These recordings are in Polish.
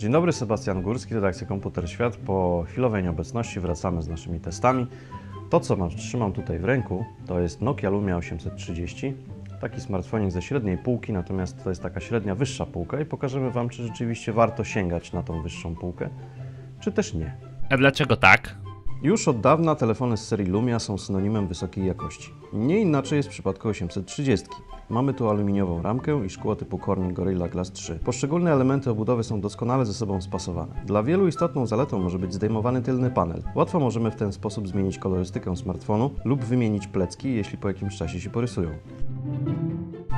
Dzień dobry, Sebastian Górski, redakcja Komputer Świat. Po chwilowej nieobecności wracamy z naszymi testami. To, co mam, trzymam tutaj w ręku, to jest Nokia Lumia 830. Taki smartfonik ze średniej półki, natomiast to jest taka średnia, wyższa półka i pokażemy Wam, czy rzeczywiście warto sięgać na tą wyższą półkę, czy też nie. A dlaczego tak? Już od dawna telefony z serii Lumia są synonimem wysokiej jakości. Nie inaczej jest w przypadku 830. Mamy tu aluminiową ramkę i szkło typu Corning Gorilla Glass 3. Poszczególne elementy obudowy są doskonale ze sobą spasowane. Dla wielu istotną zaletą może być zdejmowany tylny panel. Łatwo możemy w ten sposób zmienić kolorystykę smartfonu lub wymienić plecki, jeśli po jakimś czasie się porysują.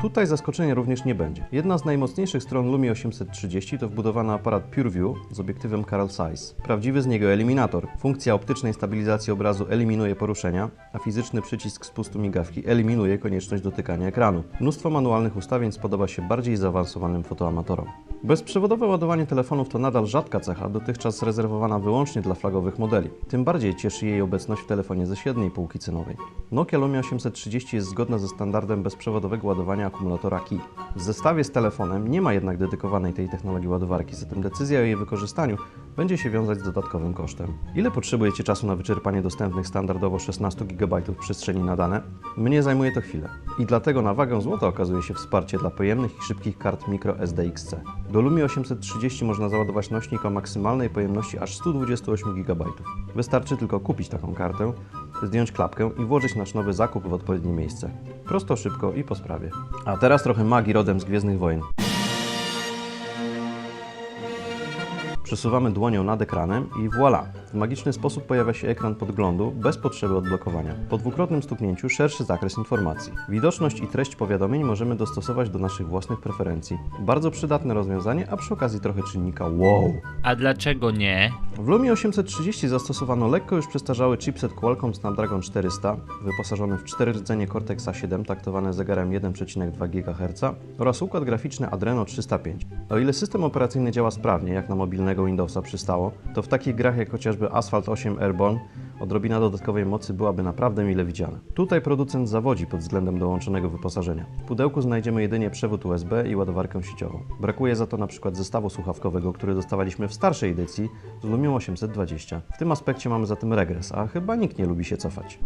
Tutaj zaskoczenia również nie będzie. Jedna z najmocniejszych stron Lumii 830 to wbudowany aparat PureView z obiektywem Carl Zeiss. Prawdziwy z niego eliminator. Funkcja optycznej stabilizacji obrazu eliminuje poruszenia, a fizyczny przycisk spustu migawki eliminuje konieczność dotykania ekranu. Mnóstwo manualnych ustawień spodoba się bardziej zaawansowanym fotoamatorom. Bezprzewodowe ładowanie telefonów to nadal rzadka cecha, dotychczas rezerwowana wyłącznie dla flagowych modeli. Tym bardziej cieszy jej obecność w telefonie ze średniej półki cenowej. Nokia Lumia 830 jest zgodna ze standardem bezprzewodowego ładowania akumulatora Qi. W zestawie z telefonem nie ma jednak dedykowanej tej technologii ładowarki, zatem decyzja o jej wykorzystaniu będzie się wiązać z dodatkowym kosztem. Ile potrzebujecie czasu na wyczerpanie dostępnych standardowo 16 GB przestrzeni na dane? Mnie zajmuje to chwilę. I dlatego na wagę złota okazuje się wsparcie dla pojemnych i szybkich kart micro SDXC. Do Lumii 830 można załadować nośnik o maksymalnej pojemności aż 128 GB. Wystarczy tylko kupić taką kartę, zdjąć klapkę i włożyć nasz nowy zakup w odpowiednie miejsce. Prosto, szybko i po sprawie. A teraz trochę magii rodem z Gwiezdnych Wojen. Przesuwamy dłonią nad ekranem i voilà! W magiczny sposób pojawia się ekran podglądu bez potrzeby odblokowania. Po dwukrotnym stuknięciu szerszy zakres informacji. Widoczność i treść powiadomień możemy dostosować do naszych własnych preferencji. Bardzo przydatne rozwiązanie, a przy okazji trochę czynnika wow! A dlaczego nie? W Lumie 830 zastosowano lekko już przestarzały chipset Qualcomm Snapdragon 400, wyposażony w 4 rdzenie Cortex A7 taktowane zegarem 1,2 GHz oraz układ graficzny Adreno 305. O ile system operacyjny działa sprawnie, jak na mobilnego Windowsa przystało, to w takich grach jak chociażby Asphalt 8 Airborne odrobina dodatkowej mocy byłaby naprawdę mile widziana. Tutaj producent zawodzi pod względem dołączonego wyposażenia. W pudełku znajdziemy jedynie przewód USB i ładowarkę sieciową. Brakuje za to na przykład zestawu słuchawkowego, który dostawaliśmy w starszej edycji z Lumią 820. W tym aspekcie mamy zatem regres, a chyba nikt nie lubi się cofać.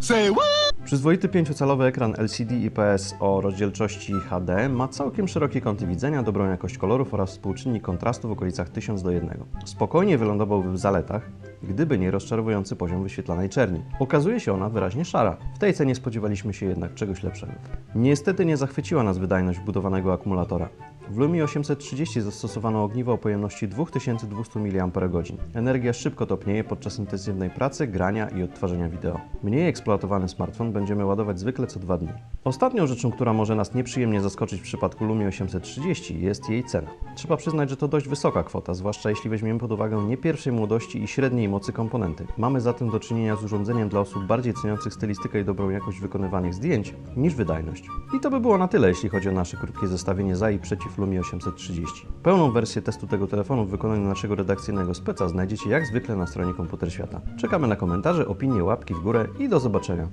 Przyzwoity 5-calowy ekran LCD IPS o rozdzielczości HD ma całkiem szerokie kąty widzenia, dobrą jakość kolorów oraz współczynnik kontrastu w okolicach 1000 do 1. Spokojnie wylądowałby w zaletach, gdyby nie rozczarowujący poziom wyświetlanej czerni. Okazuje się ona wyraźnie szara. W tej cenie spodziewaliśmy się jednak czegoś lepszego. Niestety nie zachwyciła nas wydajność wbudowanego akumulatora. W Lumii 830 zastosowano ogniwo o pojemności 2200 mAh. Energia szybko topnieje podczas intensywnej pracy, grania i odtwarzania wideo. Mniej eksploatowany smartfon będziemy ładować zwykle co dwa dni. Ostatnią rzeczą, która może nas nieprzyjemnie zaskoczyć w przypadku Lumii 830 jest jej cena. Trzeba przyznać, że to dość wysoka kwota, zwłaszcza jeśli weźmiemy pod uwagę nie pierwszej młodości i średniej mocy komponenty. Mamy zatem do czynienia z urządzeniem dla osób bardziej ceniących stylistykę i dobrą jakość wykonywanych zdjęć niż wydajność. I to by było na tyle, jeśli chodzi o nasze krótkie zestawienie za i przeciw Lumii 830. Pełną wersję testu tego telefonu w wykonaniu naszego redakcyjnego speca znajdziecie jak zwykle na stronie Komputer Świata. Czekamy na komentarze, opinie, łapki w górę i do zobaczenia.